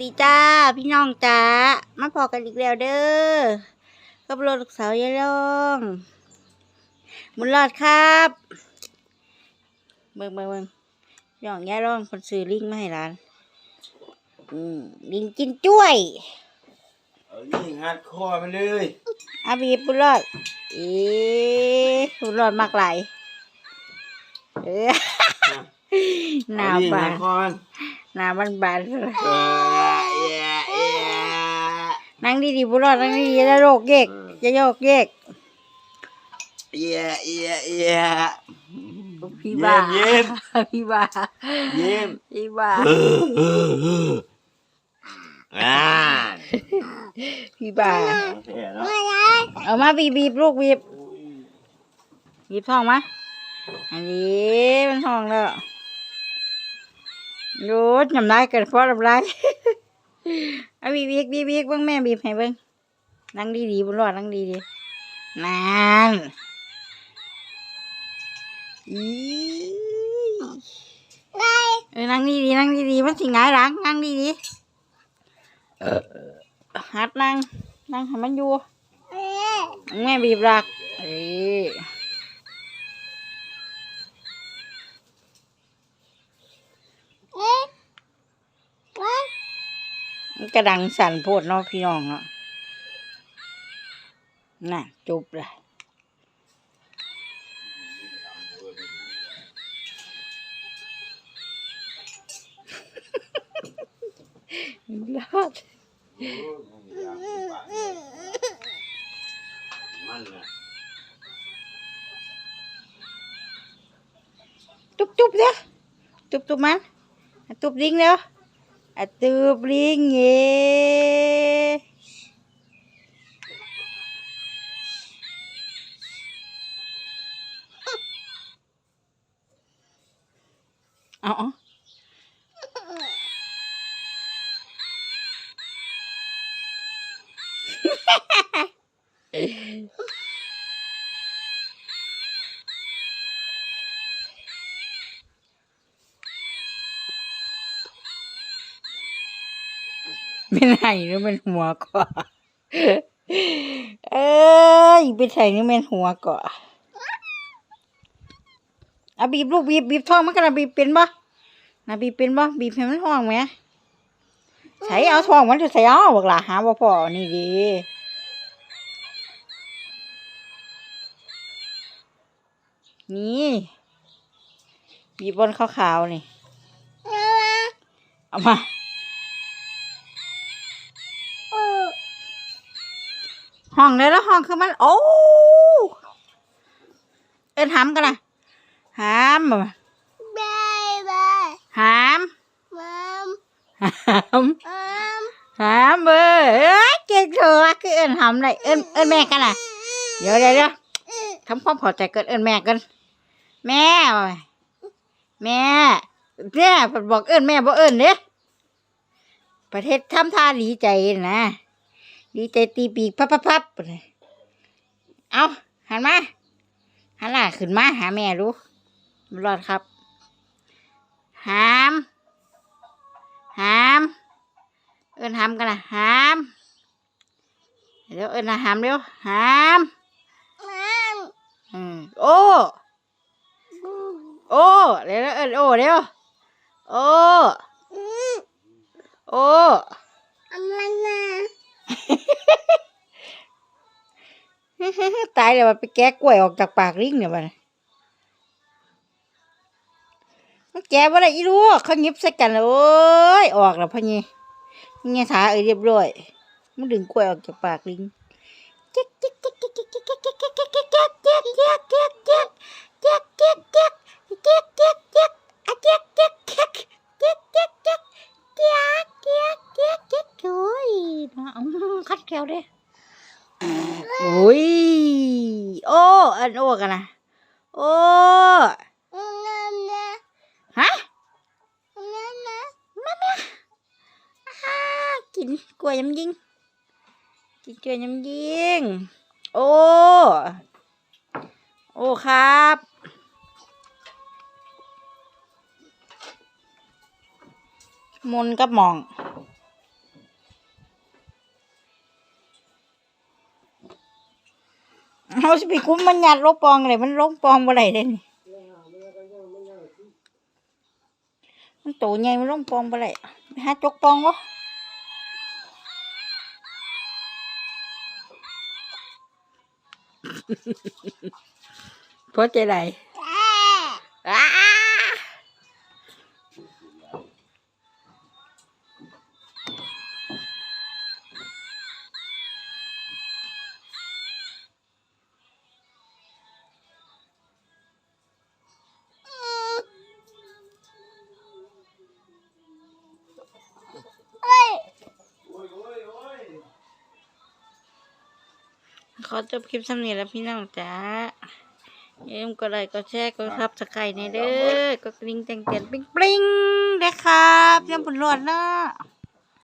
ดีจ้า พี่น้องจ้า มาพอกันอีกแล้วเด้อกับรถลูกสาวยายลองบุญรอดครับเบิ่งเบิ่งเบิ่งย่องยายลองคนซื้อลิงมาให้ร้านอืมลิงกินจ้วยเอายิงหัดคอมันเลยอาบีบบุญรอดเอ๊ะบุญรอดมากหลายเออหนาเอยิงบาหันดคอมัน หนาบานบานเออเอะเอะนั่งดีๆบุญรอดนั่งดีๆอย่าโยกเยกอย่าโยกเยกเอะเอะเอะพี่บ้าเยี่ยมพี่บ้าเยี่ยมพี่บ้าเออเออเอออ่าพี่บ้าแพ้เนาะเอามาบีบบีบลูกบีบบีบท้องมาอันนี้มันท้องแล้ว โยดยำได้เกินเพราะลำไรเอาบีบบีบบีบบีบเบิ้งแม่บีบให้เบิ้งนั่งดีๆบนรอดนั่งดีๆนั่นอีเออนั่งดีๆนั่งดีๆมันสิหงายหลังนั่งดีๆเออหัดนั่งนั่งให้มันอยู่แม่บีบรักเอ้ย มันกระดังสั่นโพดเนาะพี่น้องเนาะน่ะจบเลยรอดมันน่ะจุบจุบเด้อจุบจุบมันอะจุบลิงเด้อ А ты блине. Ờ. Ha ha ha. เอาเอาเป็นไห้หรือเป็นหัวก่อนเอ้ยเป็นไห้หรือเป็นหัวก่อนอาบีบลูกบีบบีบท้องมันกันนะบีบเป็นบ่นะบีบเป็นบ่บีบให้มันท้องไหมใส่เอาท้องมันจะใส่เอาบอกล่ะหาบ่พอนี่ดีนี่บีบบนขาวๆนี่เอามา องเลยแล้วห้องคือมัน โอ้เอ็นหามกันนะหามบ่หามหามหามเบอร์เอ้ยเก่งเถอะคือเอ็นหามเลยเอ็นเอ็นแม่กันนะเดี๋ยวเดี๋ยวเดี๋ยวทำความพอใจกันเอ็นแม่กันแม่ว่ะแม่แม่เพิ่นบอกเอิ้นแม่บ่เอิ้นเด้ประเทศทำท่าดีใจนะ ดีใจตีปีกพับพับพับไปเลยเอาหันมาหันหน้าขึ้นมาหาแม่ดูมันรอดครับ หาม หาม เอินหามกันนะหาม เดี๋ยวเอินนะหามเร็วหามอืมโอ้ โอ้เร็วเอินโอ้เร็วโอ้ โอ้ ตายแล้วมันไปแกะกล้วยออกจากปากลิงเนี่ยมันมันแกะว่าอะไรอีรู้เขาหยิบใส่กันแล้วโอ้ยออกแล้วพ่อนี่นี่ถาเอ้ยเรียบร้อยมันดึงกล้วยออกจากปากลิงเจ๊กเจ๊กเจ๊กเจ๊กเจ๊กเจ๊กเจ๊กเจ๊กเจ๊กเจ๊กเจ๊กเจ๊กเจ๊ก แก้วเด้โอ้ย โอ้ อันโอ้กันนะ โอ้ฮะมาแม่อ่ากินกล้วยยำยิง กินกล้วยยำยิง โอ้ โอ้ครับมนกับหมอง เขาสิไปคุ้มมันหยัดลบปองเลยมันลงปองบ่ได้เด้นี่มันโตใหญ่มันลงปองบ่ได้ไปหาจกปองวะพอใจไหน ขอจบคลิปสำเนียงแล้วพี่น้องจ้าอย่าลืมกดไลค์กดแชร์กดซับสไครต์ในเด้อกดกระดิ่งแจ้งเตือนปิ๊งปริ้งเด้อครับยังผลรวดเนาะ